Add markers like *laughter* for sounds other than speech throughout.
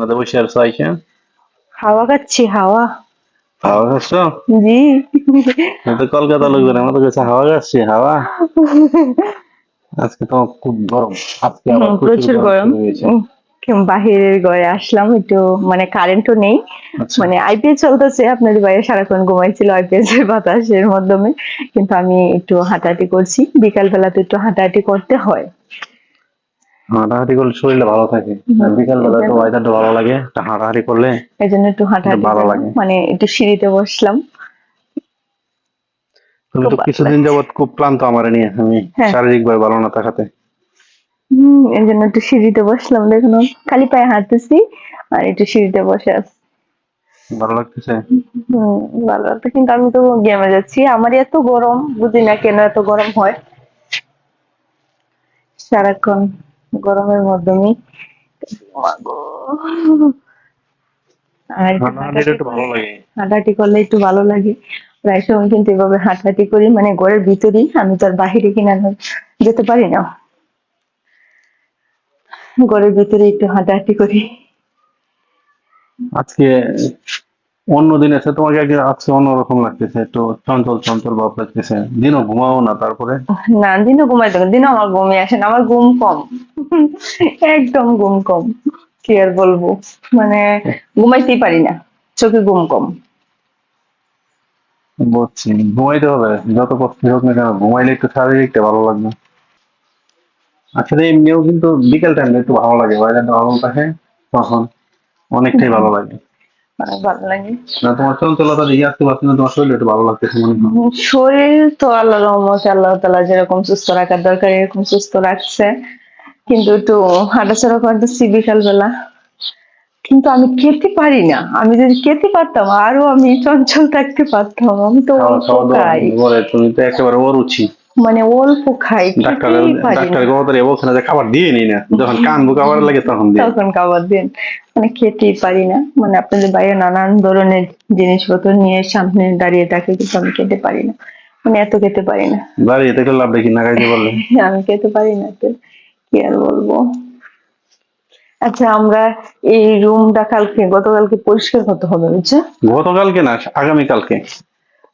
মধ্যে বসে আর আইসা? হাওয়া খাচ্ছি হাওয়া। হাওয়া খাচ্ছ? জি। তো কলকাতা লোকজন আমাদের কাছে হাওয়া খাচ্ছি হাওয়া? আজকে তো খুব গরম আজকে আবার প্রচুর গরম বাহিরের ঘরে আসলাম একটু মানে কারেন্টও নেই। আচ্ছা। মানে আইপিএল চলতেছে আপনাদের বাইরে সারাক্ষণ ঘুমাইছিল আইপিএল এর বাতাসের মাধ্যমে। কিন্তু আমি একটু হাঁটাহাঁটি করছি বিকাল বেলা তো একটু হাঁটাহাঁটি করতে হয়। হাঁটাহাঁটি করলে শরীরটা ভালো থাকে। বিকাল বেলা তো ওয়েদারটা ভালো লাগে একটা হাঁটাহাঁটি করলে এই জন্য একটু হাঁটাহাঁটি ভালো লাগে। মানে একটু সিঁড়িতে বসলাম। তুমি তো কিছুদিন যাবত খুব ক্লান্ত আমার নিয়ে আমি হ্যাঁ। শারীরিক ভাবে ভালো না থাকাতে হম এই জন্য একটু সিঁড়িতে বসলাম। দেখুন খালি পায়ে হাঁটতেছি আর একটু সিঁড়িতে বসে আছি। ভালো লাগতেছে? হম ভালো লাগতো কিন্তু আমি তো গেমে যাচ্ছি। আমার এত গরম বুঝি না কেন এত গরম হয়। সারাক্ষণ। গরমের মাধ্যমেই মাগো। আর হাঁটাহাঁটি করলে একটু ভালো লাগে। প্রায় সময় কিন্তু এভাবে হাঁটাহাঁটি করি মানে ঘরের ভিতরেই। আমি তো আর বাহিরে কিনা যেতে পারি না। ঘরের ভিতরে একটু হাঁটাহাঁটি করি। আজকে অন্য দিন এসে তোমাকে আজকে আজকে অন্যরকম লাগতেছে একটু চঞ্চল চঞ্চল ভাব লাগতেছে। দিনও ঘুমাও না তারপরে? না দিনও ঘুমাইতে হবে দিনও আমার ঘুমিয়ে আসে না আমার ঘুম কম। একদম ঘুম কম কি আর বলব? মানে ঘুমাইতেই পারি না চোখে ঘুম কম। বুঝছি ঘুমাইতে হবে যত কষ্ট হোক না কেন ঘুমাইলে একটু শারীরিকটা ভালো লাগবে। আসলে এমনিও কিন্তু বিকেল টাইমটা একটু ভালো লাগে বাইরে ভালো থাকে তখন অনেকটাই ভালো লাগে। অনেক ভালো লাগে। না তোমার চঞ্চলতা দিয়ে আসতে পারছি না তোমার শরীর একটু ভালো লাগতেছে মনে হয়। শরীর তো আল্লাহ রহমতে আল্লাহ তালা যেরকম সুস্থ রাখার দরকার এরকম সুস্থ রাখছে। কিন্তু একটু করতেছি কিন্তু আমি খেতে পারি না। আমি যদি খেতে পারতাম আরও আমি চঞ্চল থাকতে পারতাম। আমি তো খাই তুমি তো একেবারে অরুচি। মানে অল্প খাই ডাক্তার ডাক্তার কথা বলছে না যে খাবার দিয়ে নি না। যখন *laughs* কান লাগে তখন তখন খাবার দিন। মানে খেতেই পারি না। মানে আপনাদের বাইরে নানান ধরনের জিনিসপত্র নিয়ে সামনে দাঁড়িয়ে থাকে কিন্তু আমি খেতে পারি না। মানে এত খেতে পারি না। দাঁড়িয়ে থেকে লাভ দেখি না খাইতে বললে *laughs* আমি খেতে পারি না তো কি আর বলব? আচ্ছা আমরা এই রুমটা কালকে গতকালকে পরিষ্কার করতে হবে বুঝছ? গতকালকে না আগামীকালকে।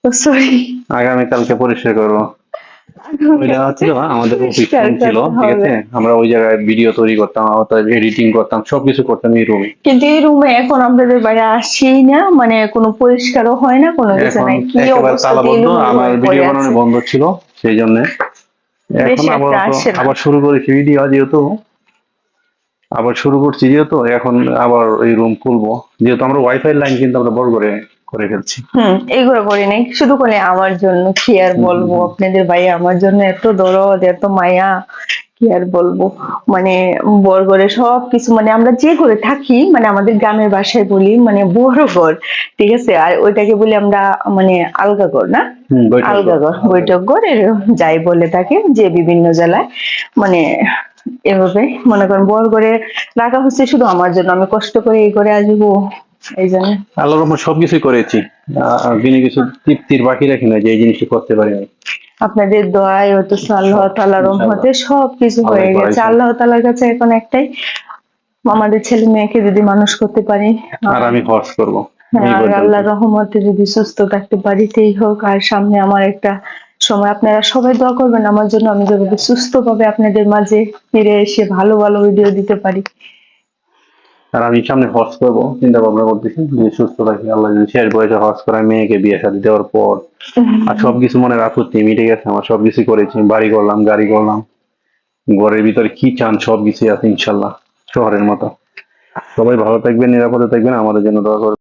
সরি আগামীকালকে পরিষ্কার করব। ওইটা ছিল আমাদের *laughs* অফিস রুম ছিল ঠিক আছে? আমরা ওই জায়গায় ভিডিও তৈরি করতাম এডিটিং করতাম সবকিছু করতাম এই রুমে কিন্তু এই রুমে এখন আপনাদের বাইরে আসি না মানে কোনো পরিষ্কারও হয় না কোনো কিছু নাই। কি অবস্থা আমার ভিডিও বানানো বন্ধ ছিল সেই জন্য। এখন আবার। আবার শুরু করেছি ভিডিও যেহেতু। আবার শুরু করছি যেহেতু এখন আবার এই রুম খুলবো। যেহেতু আমরা ওয়াইফাই লাইন কিন্তু আমরা বড় করে করে ফেলছি। হুম এইগুলো করি নাই। শুধু করে আমার জন্য কি আর বলব? আপনাদের ভাই আমার জন্য এত দরদ এত মায়া কি আর বলব? মানে বরগড়ে সব কিছু মানে আমরা যে ঘরে থাকি মানে আমাদের গ্রামের ভাষায় বলি মানে ঠিক আছে? আর ওইটাকে বলি আমরা মানে আলগা ঘর না? হুম, বৈঠক আলগা ঘর করব। বৈঠক ঘর এরকম যাই বলে থাকে যে বিভিন্ন জেলায়। মানে এভাবে মনে করেন বড় করে রাখা হচ্ছে শুধু আমার জন্য আমি কষ্ট করে এই করে আসব। এই জন্য আল্লাহর রহমত সবকিছু করেছি। আহ, কিছু তৃপ্তির বাকি রাখি না যে এই জিনিসটা করতে পারি আমি। আপনাদের দোয়ায় হয়তো আল্লাহ তাআলার রহমতে সব কিছু হয়ে গেছে। আল্লাহ তাআলার কাছে এখন একটাই আমাদের ছেলে মেয়েকে যদি মানুষ করতে পারি আর আমি হজ করব। হ্যাঁ, আর আল্লাহর রহমতে যদি সুস্থ থাকতে সেই হোক। আর সামনে আমার একটা সময় আপনারা সবাই দোয়া করবেন। আমার জন্য আমি যেভাবে সুস্থভাবে আপনাদের মাঝে ফিরে এসে ভালো ভালো ভিডিও দিতে পারি। আর আমি সামনে হজ করব চিন্তা ভাবনা করতেছি যে সুস্থ থাকি আল্লাহ যদি শেষ বয়সে হজ করে মেয়েকে বিয়ে শাদী দেওয়ার পর *laughs* আর সবকিছু মনে আপত্তি মিটে গেছে আমার সবকিছু করেছি বাড়ি করলাম গাড়ি করলাম ঘরের ভিতরে কি চান সবকিছু আছে ইনশাল্লাহ শহরের মতো। সবাই ভালো থাকবেন নিরাপদে থাকবেন আমাদের জন্য দোয়া করবেন।